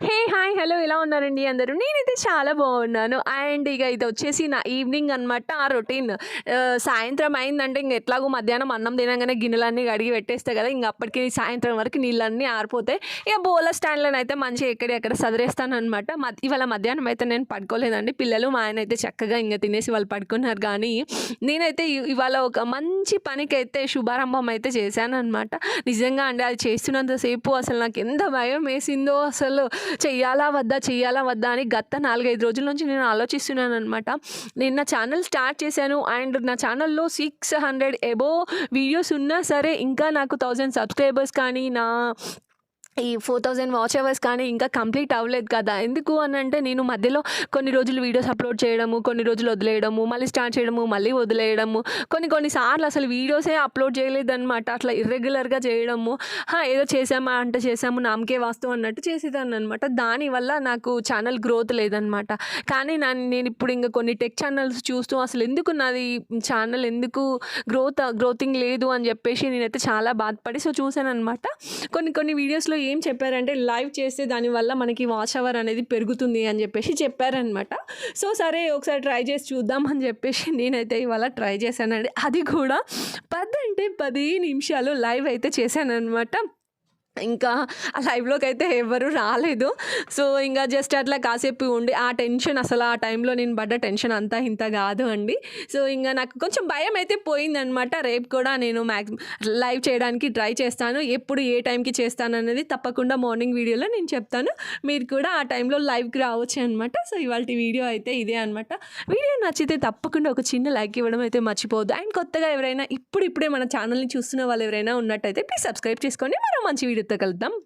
హే! Hi! Hello! ఎలా ఉన్నారండి అందరూ? నేనైతే చాలా బాగున్నాను. అండ్ ఇక ఇది వచ్చేసి నా ఈవినింగ్ అనమాట. ఆ రొటీన్ సాయంత్రం అయిందంటే ఇంక ఎట్లాగో మధ్యాహ్నం అన్నం తినగానే గిన్నెలన్నీ కడిగి పెట్టేస్తే కదా! ఇంక అప్పటికి సాయంత్రం వరకు నీళ్ళన్నీ ఆరిపోతాయి. ఇక బోల స్టాండ్‌లోనైతే మంచిగా ఎక్కడ ఎక్కడ సదిరేస్తాననమాట. మద్ ఇవాళ మధ్యాహ్నం అయితే నేను పడుకోలేదండి. పిల్లలు, మా ఆయన అయితే చక్కగా ఇంకా తినేసి వాళ్ళు పడుకున్నారు కానీ, నేనైతే ఇవాళ ఒక మంచి పనికైతే శుభారంభం అయితే చేశాననమాట. నిజంగా అండి అది చేస్తున్నంతసేపు అసలు నాకు ఎంత భయం వేసిందో అసలు చెయ్యాలా వద్దా? చెయ్యాలా వద్దా? అని గత 4, 5 రోజుల నుంచి నేను ఆలోచిస్తున్నాను అనమాట నేను నా ఛానల్ స్టార్ట్ చేశాను. అండ్ నా ఛానల్‌లో సిక్స్ హండ్రెడ్ ఎబో వీడియోస్ ఉన్నా సరే ఇంకా నాకు థౌజండ్ సబ్స్క్రైబర్స్ కానీ, నా ఈ 4000 వాచ్ అవర్స్ కానీ ఇంకా కంప్లీట్ అవ్వలేదు కదా! ఎందుకు అనంటే నేను మధ్యలో కొన్ని రోజులు వీడియోస్ అప్‌లోడ్ చేయడము, కొన్ని రోజులు వదిలేయడము, మళ్ళీ స్టార్ట్ చేయడము, మళ్ళీ వదిలేయడము. కొన్ని కొన్ని సార్లు అసలు వీడియోసే అప్‌లోడ్ చేయలేదనమాట. అట్లా ఇర్రెగ్యులర్‌గా చేయడము. ఏదో చేసామా అంటే చేసాము నామకే వాస్తు అన్నట్టు చేసేదాన్ని అనమాట దానివల్ల నాకు ఛానల్ గ్రోత్ లేదనమాట. కానీ నా నేను ఇప్పుడు ఇంకా కొన్ని టెక్ ఛానల్స్ చూస్తూ అసలు ఎందుకు నాది ఛానల్ ఎందుకు గ్రోత్ గ్రోతింగ్ లేదు అని చెప్పేసి నేనైతే చాలా బాధపడి సో చూసాననమాట. కొన్ని కొన్ని వీడియోస్‌లో ఏం చెప్పారంటే లైవ్ చేస్తే దానివల్ల మనకి వాచ్ అవర్ అనేది పెరుగుతుంది అని చెప్పేసి చెప్పారనమాట. సో సరే ఒకసారి ట్రై చేసి చూద్దాం అని చెప్పేసి నేనైతే ఇవాళ ట్రై చేశానండి. అది కూడా పది అంటే పది నిమిషాలు లైవ్ అయితే చేశానమాట ఇంకా ఆ లైవ్లోకి అయితే ఎవ్వరు రాలేదు. సో ఇంకా జస్ట్ అట్లా కాసేపు ఉండి ఆ టెన్షన్ అసలు ఆ టైంలో నేను పడ్డ టెన్షన్ అంతా ఇంత కాదు అండి. సో ఇంకా నాకు కొంచెం భయం అయితే పోయిందనమాట. రేపు కూడా నేను మ్యాక్స్ లైవ్ చేయడానికి ట్రై చేస్తాను. ఎప్పుడు ఏ టైంకి చేస్తాను అనేది తప్పకుండా మార్నింగ్ వీడియోలో నేను చెప్తాను. మీరు కూడా ఆ టైంలో లైవ్‌కి రావచ్చు అనమాట. సో ఇవాళ వీడియో అయితే ఇదే అనమాట. వీడియో నచ్చితే తప్పకుండా ఒక చిన్న లైక్ ఇవ్వడం అయితే మర్చిపోవద్దు. అండ్ కొత్తగా ఎవరైనా ఇప్పుడిప్పుడే మన ఛానల్‌ని చూస్తున్న వాళ్ళు ఎవరైనా ఉన్నట్టయితే ప్లీజ్ సబ్స్క్రైబ్ చేసుకోండి. మరో మంచి వీడియో వీడియోతో కలుద్దాం.